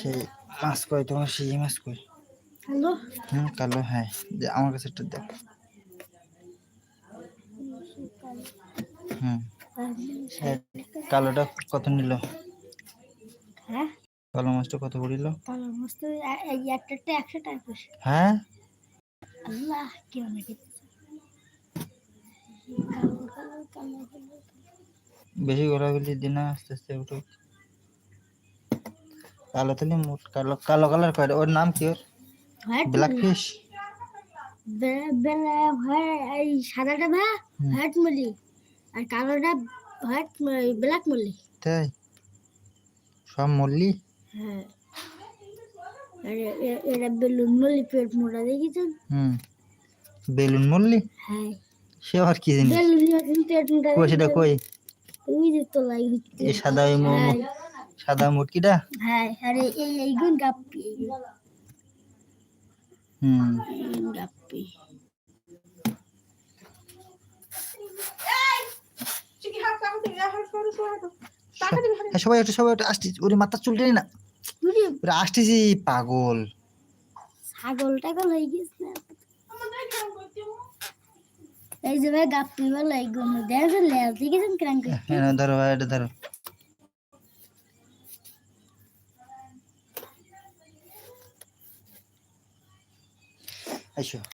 সেই মাছ কই তোমার সেই মাছ কই? হ্যালো হুম কালো হ্যাঁ। আমার কাছে একটা দেখ। হুম। কালোটা কত নিল? হ্যাঁ? কালো মাছটা কত পড়িল? কালো এই একটা একশো টাকা হ্যাঁ? আল্লাহ কি অনেক বেশি ঘোরাঘুরি দিন আস্তে আস্তে উঠো কালো তাহলে মোট কালো কালো কালার কয়টা ওর নাম কি ওর? ব্ল্যাক ফিশ হয় এই সাদাটা ভা হোয়াইট মলি আর কালোটা হোয়াইট ব্ল্যাক মলি তাই? সব মল্লি হ্যাঁ। এরা বেলুন মলি পেট মোটা দেখেছেন? হুম। বেলুন মল্লি হ্যাঁ। সে আর কি জিনিস? বেলুন পেট মোটা কই সেটা কই? ওই যে তোলাই হচ্ছে এই সাদা ওই হ্যাঁ। সাদা মুটকিটা হ্যাঁ আরে এই এইগুন গাপ্পি হুম। গাপ্পি। হ্যাঁ, সবাই একটু সবাই একটু আসছিস ওরে মাথা চুলটানি না। ওরে আসতেছি পাগল। ছাগল টাগল হয়ে গেছে না। এই যে ভাই গাপ্পি বলে লেজ দেখেছেন ক্রাঙ্ক হ্যাঁ ধরো ভাই, এটা ধরো। Aïcha.